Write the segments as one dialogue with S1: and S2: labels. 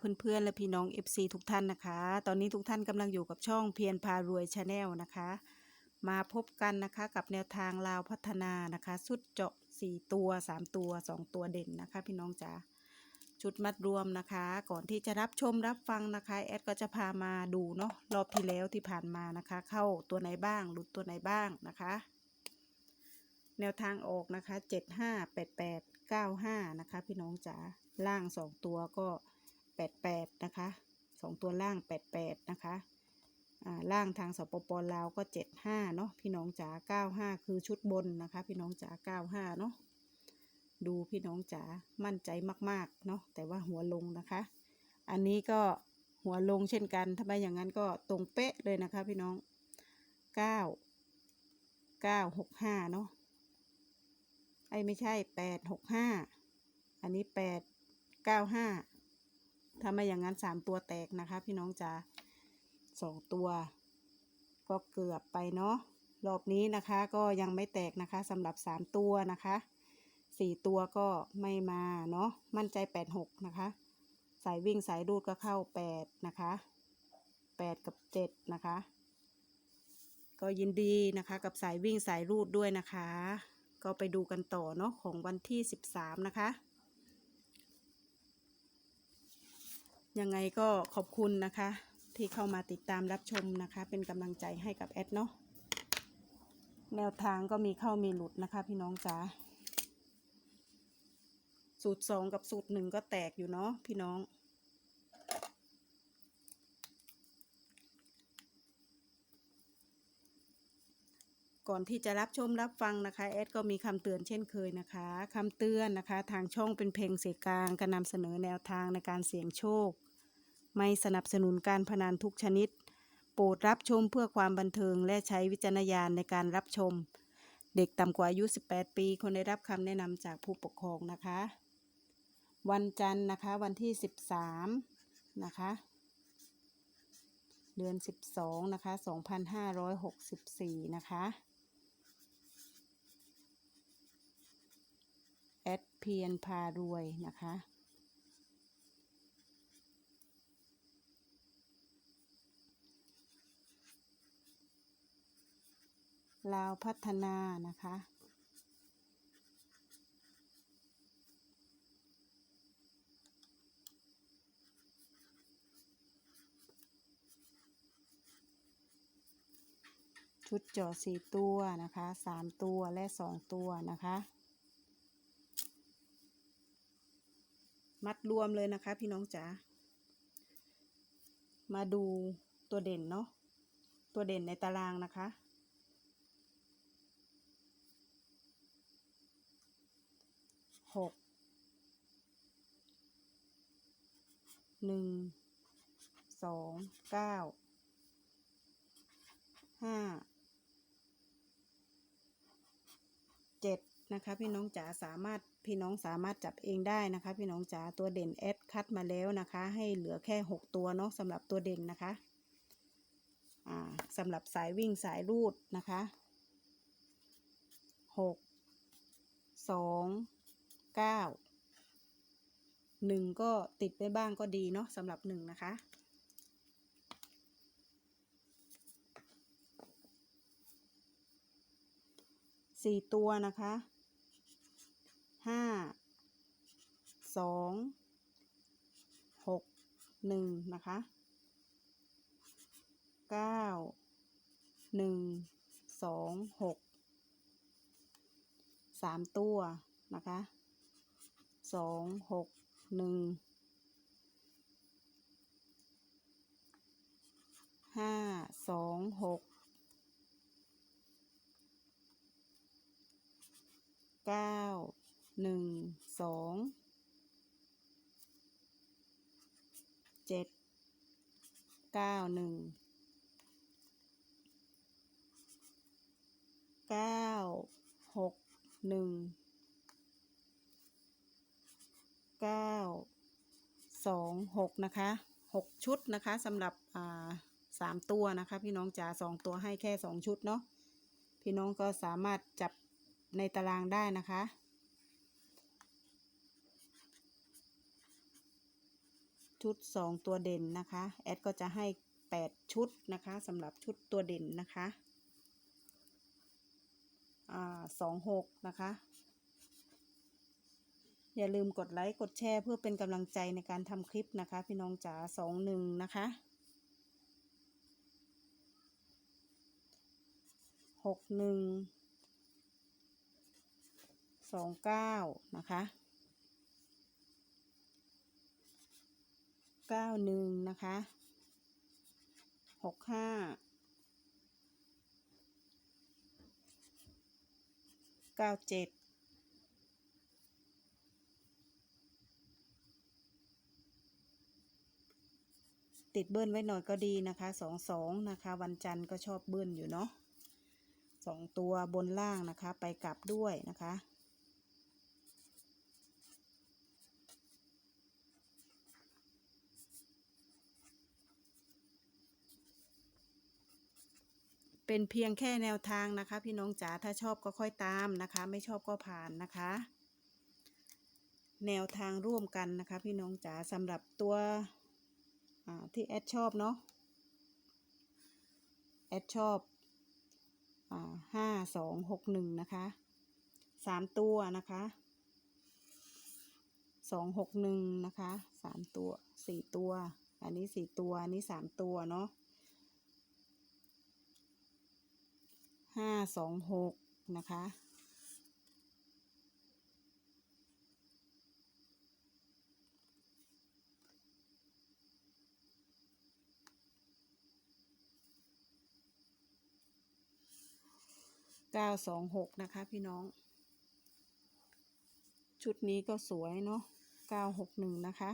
S1: เพื่อนๆ และพี่น้อง FC ทุกท่านนะคะ ตอนนี้ทุกท่านกำลังอยู่กับช่องเพียรพารวยชาแนลนะคะ มาพบกันนะคะกับแนวทางลาวพัฒนานะคะ สุดเจาะ 4 ตัว 3 ตัว 2 ตัวเด่นนะคะ พี่น้องจ๋าชุดมัดรวมนะคะ ก่อนที่จะรับชมรับฟังนะคะแอดก็จะพามาดูเนาะรอบที่แล้วที่ผ่านมานะคะ เข้าตัวไหนบ้างหลุดตัวไหนบ้างนะคะ แนวทางออกนะคะเจ็ดห้าแปดแปดเก้าห้านะคะ พี่น้องจ๋าล่างสองตัวก็ แปดแปดนะคะสองตัวล่างแปดแปดนะคะล่างทางสปปลาวก็เจ็ดห้าเนาะพี่น้องจ๋าเก้าห้าคือชุดบนนะคะ พี่น้องจ๋าเก้าห้าเนาะดูพี่น้องจ๋ามั่นใจมากๆเนาะแต่ว่าหัวลงนะคะ อันนี้ก็หัวลงเช่นกันถ้าไม่อย่างนั้นก็ตรงเป๊ะเลยนะคะพี่น้องเก้าเก้าหกห้าเนาะไอ้ไม่ใช่แปดหกห้าอันนี้แปดเก้าห้า ถ้าไม่อย่างนั้นสามตัวแตกนะคะ พี่น้องจ๋าสองตัว ก็เกือบไปเนาะรอบนี้นะคะก็ยังไม่แตกนะคะสำหรับสามตัวนะคะสี่ตัวก็ไม่มาเนาะมั่นใจแปดหกนะคะ สายวิ่งสายรูดก็เข้าแปดนะคะแปดกับเจ็ดนะคะ ก็ยินดีนะคะ กับสายวิ่งสายรูดด้วยนะคะ ก็ไปดูกันต่อเนาะของวันที่13นะคะ ยังไงก็ขอบคุณนะคะ ที่เข้ามาติดตามรับชมนะคะ เป็นกำลังใจให้กับแอดเนาะแนวทางก็มีเข้ามีหลุดนะคะ พี่น้องจ๋าสูตรสองกับสูตรหนึ่งก็แตกอยู่เนาะพี่น้อง ก่อนที่จะรับชมรับฟังนะคะแอดก็มีคำเตือนเช่นเคยนะคะคำเตือนนะคะ ทางช่องเป็นเพลงเสียกลางการนำเสนอแนวทางในการเสี่ยงโชค ไม่สนับสนุนการพนันทุกชนิด โปรดรับชมเพื่อความบันเทิงและใช้วิจารณญาณในการรับชม เด็กต่ำกว่าอายุ 18 ปีควรได้รับคำแนะนำจากผู้ปกครองนะคะ วันจันทร์นะคะวันที่ 13 นะคะเดือน 12 นะคะ 2564 นะคะ อดเพียนพารวยนะคะ ลาวพัฒนานะคะชุดจาะสี่ตัวนะคะสามตัวและสองตัวนะคะ มัดรวมเลยนะคะ พี่น้องจ๋า มาดูตัวเด่นเนาะ ตัวเด่นในตารางนะคะ หก หนึ่ง สอง เก้า ห้า เจ็ด นะคะ พี่น้องจ๋าสามารถพี่น้องสามารถจับเองได้นะคะ พี่น้องจ๋าตัวเด่นแอดคัดมาแล้วนะคะ ให้เหลือแค่หกตัวเนาะสำหรับตัวเด่นนะคะอ่าสำหรับสายวิ่งสายรูดนะคะหกสองเก้าหนึ่งก็ติดไปบ้างก็ดีเนาะสำหรับหนึ่งนะคะสี่ตัวนะคะ ห้าสองหกหนึ่งนะคะเก้าหนึ่งสองหกสามตัวนะคะสองหกหนึ่งห้าสองหก เก้า หนึ่งสองเจ็ดเก้าหนึ่งเก้าหกหนึ่งเก้าสองหกนะคะหกชุดนะคะสำหรับอ่าสามตัวนะคะ พี่น้องจ๋าสองตัวให้แค่สองชุดเนาะพี่น้องก็สามารถจับในตารางได้นะคะ ชุด 2 ตัวเด่นนะคะ แอดก็จะให้ 8 ชุดนะคะสำหรับชุดตัวเด่นนะคะสองหกนะคะ อย่าลืมกดไลค์กดแชร์เพื่อเป็นกำลังใจในการทำคลิปนะคะ พี่น้องจ๋าสองหนึ่งนะคะหกหนึ่งสองเก้านะคะ เก้าหนึ่งนะคะหกห้าเก้าเจ็ดติดเบิ้ลไว้หน่อยก็ดีนะคะสองสองนะคะ วันจันทร์ก็ชอบเบิ้ลอยู่เนาะสองตัวบนล่างนะคะ ไปกลับด้วยนะคะ เป็นเพียงแค่แนวทางนะคะ พี่น้องจ๋าถ้าชอบก็ค่อยตามนะคะ ไม่ชอบก็ผ่านนะคะ แนวทางร่วมกันนะคะ พี่น้องจ๋าสำหรับตัวที่แอดชอบเนาะแอดชอบห้าสองหกหนึ่งนะคะสามตัวนะคะสองหกหนึ่งนะคะสามตัวสี่ตัว อันนี้สี่ตัว อันนี้สามตัวเนาะ ห้าสองหกนะคะ เก้าสองหกนะคะพี่น้อง ชุดนี้ก็สวยเนาะเก้าหกหนึ่งนะคะ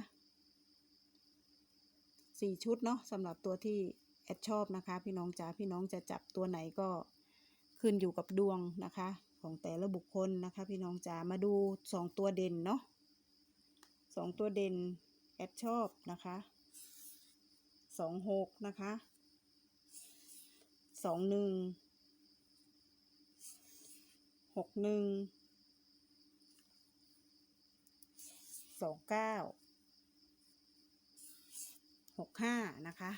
S1: สี่ชุดเนาะสำหรับตัวที่แอดชอบนะคะ พี่น้องจ๋าพี่น้องจะจับตัวไหนก็ ขึ้นอยู่กับดวงนะคะ ของแต่ละบุคคลนะคะ พี่น้องจ๋ามาดูสองตัวเด่นเนาะสองตัวเด่นแอดชอบนะคะสองหกนะคะสองหนึ่งหกหนึ่งสองเก้าหกห้านะคะ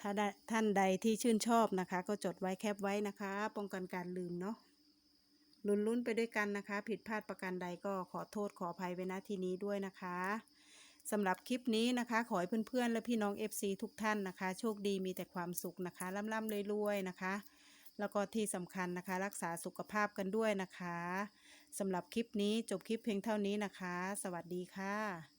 S1: ถ้าท่านใดที่ชื่นชอบนะคะ ก็จดไว้แคปไว้นะคะ ป้องกันการลืมเนาะลุ้นๆไปด้วยกันนะคะ ผิดพลาดประการใดก็ขอโทษขออภัยไว้ณที่นี้ด้วยนะคะสำหรับคลิปนี้นะคะ ขอให้เพื่อนๆ และพี่น้อง FC ทุกท่านนะคะ โชคดีมีแต่ความสุขนะคะร่ำๆรวยๆนะคะ แล้วก็ที่สำคัญนะคะ รักษาสุขภาพกันด้วยนะคะสำหรับคลิปนี้จบคลิปเพียงเท่านี้นะคะ สวัสดีค่ะ